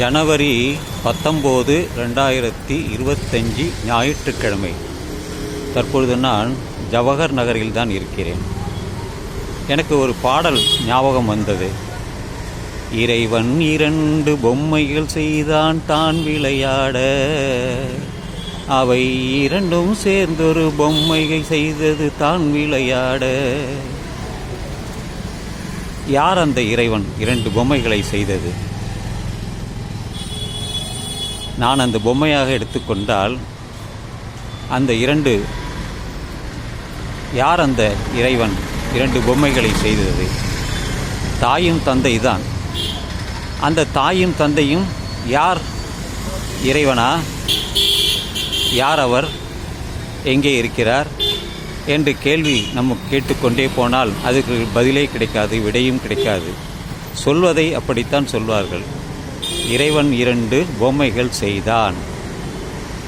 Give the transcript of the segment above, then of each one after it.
ஜனவரி பத்தொம்போது ரெண்டாயிரத்தி இருபத்தஞ்சி ஞாயிற்றுக்கிழமை. தற்பொழுது நான் ஜவஹர் நகரில் தான் இருக்கிறேன். எனக்கு ஒரு பாடல் ஞாபகம் வந்தது. இறைவன் இரண்டு பொம்மைகள் செய்தான் தான் விளையாட. அவை இரண்டும் சேர்ந்தொரு பொம்மைகள் செய்தது தான் விளையாட. யார் அந்த இறைவன் இரண்டு பொம்மைகளை செய்தது? நான் அந்த பொம்மையாக எடுத்துக்கொண்டால் அந்த இரண்டு யார் அந்த இறைவன் இரண்டு பொம்மைகளை செய்தது? தாயும் தந்தை தான் அந்த தாயும் தந்தையும் யார் இறைவனா? யார் அவர்? எங்கே இருக்கிறார்? என்று கேள்வி நம்ம கேட்டுக்கொண்டே போனால் அதுக்கு பதிலே கிடைக்காது விடையும் கிடைக்காது. சொல்வதை அப்படித்தான் சொல்வார்கள். இறைவன் இரண்டு பொம்மைகள் செய்தான்.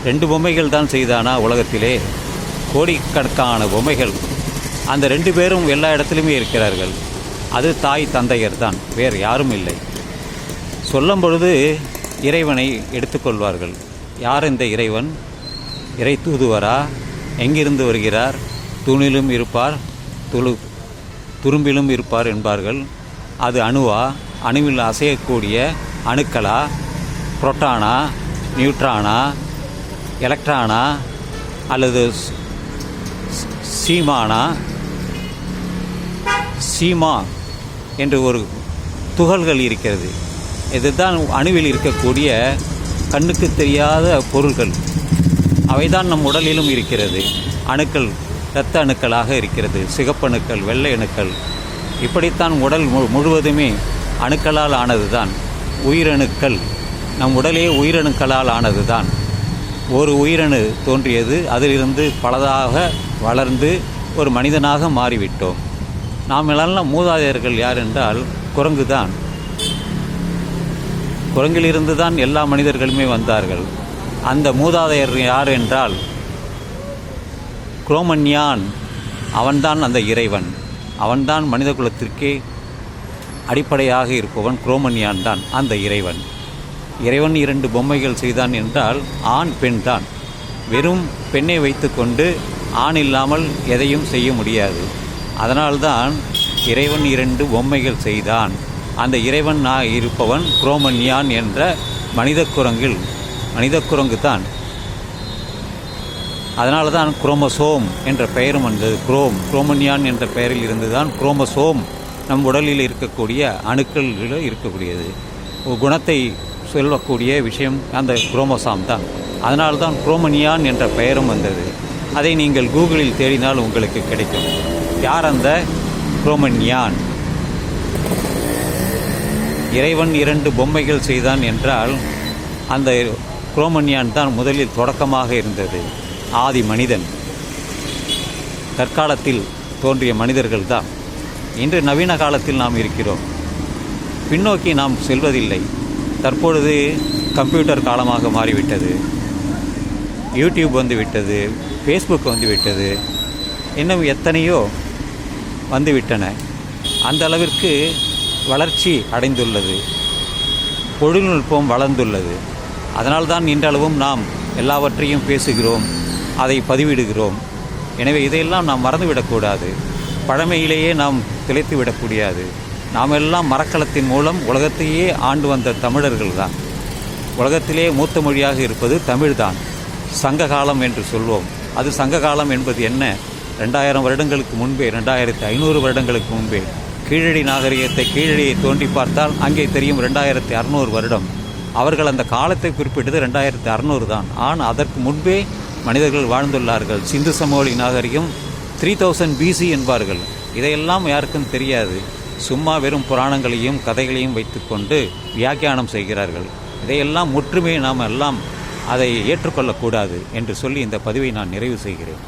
ரெண்டு பொம்மைகள் தான் செய்தானா உலகத்திலே? கோடிக்கணக்கான பொம்மைகள். அந்த ரெண்டு பேரும் எல்லா இடத்துலையுமே இருக்கிறார்கள். அது தாய் தந்தையர் தான் வேறு யாரும் இல்லை. சொல்லும் பொழுது இறைவனை எடுத்துக்கொள்வார்கள் யார் இந்த இறைவன்? இறை தூதுவரா? எங்கிருந்து வருகிறார்? துணிலும் இருப்பார் துளு துரும்பிலும் இருப்பார் என்பார்கள். அது அணுவா? அணுவில் அசையக்கூடிய அணுக்களா புரோட்டானா நியூட்ரானா எலக்ட்ரானா அல்லது சீமானா? சீமா என்று ஒரு துகள்கள் இருக்கிறது. இதுதான் அணுவில் இருக்கக்கூடிய கண்ணுக்கு தெரியாத பொருள்கள். அவைதான் நம் உடலிலும் இருக்கிறது. அணுக்கள் இரத்த அணுக்களாக இருக்கிறது. சிகப்பணுக்கள் வெள்ளை அணுக்கள். இப்படித்தான் உடல் மு- முழுவதுமே அணுக்களால் ஆனதுதான். உயிரணுக்கள். நம் உடலே உயிரணுக்களால் ஆனதுதான். ஒரு உயிரணு தோன்றியது அதிலிருந்து பலதாக வளர்ந்து ஒரு மனிதனாக மாறிவிட்டோம். நாம் எல்லாம் மூதாதையர்கள் யார் என்றால் குரங்கு தான் குரங்கிலிருந்து தான் எல்லா மனிதர்களுமே வந்தார்கள். அந்த மூதாதையர் யார் என்றால் குரோமன்யான். அவன்தான் அந்த இறைவன். அவன்தான் மனித குலத்திற்கே அடிப்படையாக இருப்பவன் குரோமன்யான் தான் அந்த இறைவன். இறைவன் இரண்டு பொம்மைகள் செய்தான் என்றால் ஆண் பெண் தான். வெறும் பெண்ணை வைத்துக்கொண்டு ஆண் இல்லாமல் எதையும் செய்ய முடியாது. அதனால்தான் இறைவன் இரண்டு பொம்மைகள் செய்தான். அந்த இறைவன் நான் இருப்பவன் குரோமன்யான் என்ற மனித குரங்கில் மனித குரங்கு தான். அதனால தான் குரோமசோம் என்ற பெயரும் வந்தது. குரோம் குரோமன்யான் என்ற பெயரில் இருந்து தான் குரோமசோம் நம் உடலில் இருக்கக்கூடிய அணுக்களில் இருக்கக்கூடியது. குணத்தை சொல்லக்கூடிய விஷயம் அந்த குரோமோசாம் தான். அதனால் தான் குரோமனியான் என்ற பெயரும் வந்தது. அதை நீங்கள் கூகுளில் தேடினால் உங்களுக்கு கிடைக்கும். யார் அந்த குரோமன்யான்? இறைவன் இரண்டு பொம்மைகள் செய்தான் என்றால் அந்த குரோமன்யான் தான் முதலில் தொடக்கமாக இருந்தது. ஆதி மனிதன். தற்காலத்தில் தோன்றிய மனிதர்கள் தான். இன்று நவீன காலத்தில் நாம் இருக்கிறோம். பின்னோக்கி நாம் செல்வதில்லை. தற்பொழுது கம்ப்யூட்டர் காலமாக மாறிவிட்டது. யூடியூப் வந்து விட்டது ஃபேஸ்புக் வந்து விட்டது இன்னும் எத்தனையோ வந்துவிட்டன. அந்த அளவிற்கு வளர்ச்சி அடைந்துள்ளது. தொழில்நுட்பம் வளர்ந்துள்ளது. அதனால்தான் இன்றளவும் நாம் எல்லாவற்றையும் பேசுகிறோம். அதை பதிவிடுகிறோம். எனவே இதையெல்லாம் நாம் மறந்துவிடக்கூடாது. பழமையிலேயே நாம் திளைத்து விடக்கூடாது நாம் எல்லாம் மரக்கலத்தின் மூலம் உலகத்தையே ஆண்டு வந்த தமிழர்கள் தான். உலகத்திலே மூத்த மொழியாக இருப்பது தமிழ்தான். சங்க காலம் என்று சொல்வோம். அது சங்க காலம் என்பது என்ன? ரெண்டாயிரம் வருடங்களுக்கு முன்பே ரெண்டாயிரத்தி ஐநூறு வருடங்களுக்கு முன்பே கீழடி நாகரிகத்தை கீழடியை தோண்டி பார்த்தால் அங்கே தெரியும் ரெண்டாயிரத்தி அறநூறு வருடம். அவர்கள் அந்த காலத்தை குறிப்பிட்டது ரெண்டாயிரத்தி அறநூறு தான். ஆனால் அதற்கு முன்பே மனிதர்கள் வாழ்ந்துள்ளார்கள். சிந்து சமவெளி நாகரிகம் த்ரீ தௌசண்ட் பிசி என்பார்கள். இதையெல்லாம் யாருக்கும் தெரியாது. சும்மா வெறும் புராணங்களையும் கதைகளையும் வைத்துக்கொண்டு வியாக்கியானம் செய்கிறார்கள். இதையெல்லாம் முற்றுமே நாம் எல்லாம் அதை ஏற்றுக்கொள்ளக்கூடாது என்று சொல்லி இந்த பதிவை நான் நிறைவு செய்கிறேன்.